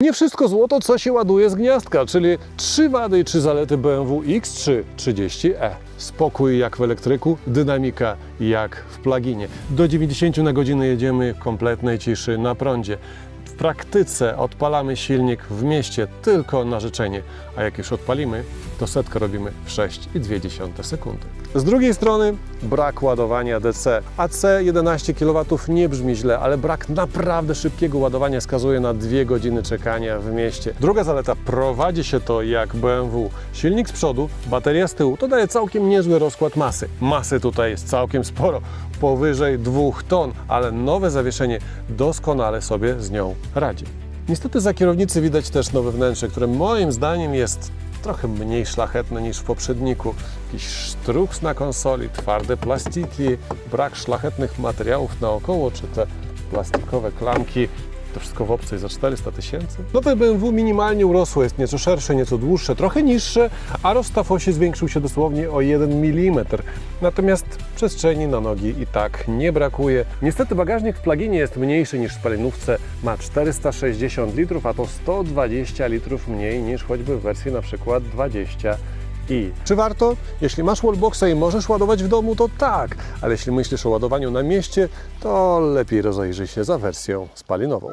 Nie wszystko złoto, co się ładuje z gniazdka, czyli trzy wady i trzy zalety BMW X3 30e. Spokój jak w elektryku, dynamika jak w pluginie. Do 90 na godzinę jedziemy kompletnej ciszy na prądzie. W praktyce odpalamy silnik w mieście tylko na życzenie, a jak już odpalimy, to setkę robimy w 6,2 sekundy. Z drugiej strony brak ładowania DC. AC 11 kW nie brzmi źle, ale brak naprawdę szybkiego ładowania skazuje na 2 godziny czekania w mieście. Druga zaleta, prowadzi się to jak BMW. Silnik z przodu, bateria z tyłu, to daje całkiem niezły rozkład masy. Masy tutaj jest całkiem sporo, powyżej 2 ton, ale nowe zawieszenie doskonale sobie z nią radzi. Niestety za kierownicy widać też nowe wnętrze, które moim zdaniem jest trochę mniej szlachetne niż w poprzedniku. Jakiś sztruks na konsoli, twarde plastiki, brak szlachetnych materiałów naokoło, czy te plastikowe klamki. To wszystko w opcji za 400 tysięcy. Nowe BMW minimalnie urosło, jest nieco szersze, nieco dłuższe, trochę niższe, a rozstaw osi zwiększył się dosłownie o 1 mm. Natomiast przestrzeni na nogi i tak nie brakuje. Niestety bagażnik w pluginie jest mniejszy niż w spalinówce, ma 460 litrów, a to 120 litrów mniej niż choćby w wersji na przykład 20 i. Czy warto? Jeśli masz wallboxa i możesz ładować w domu, to tak, ale jeśli myślisz o ładowaniu na mieście, to lepiej rozejrzyj się za wersją spalinową.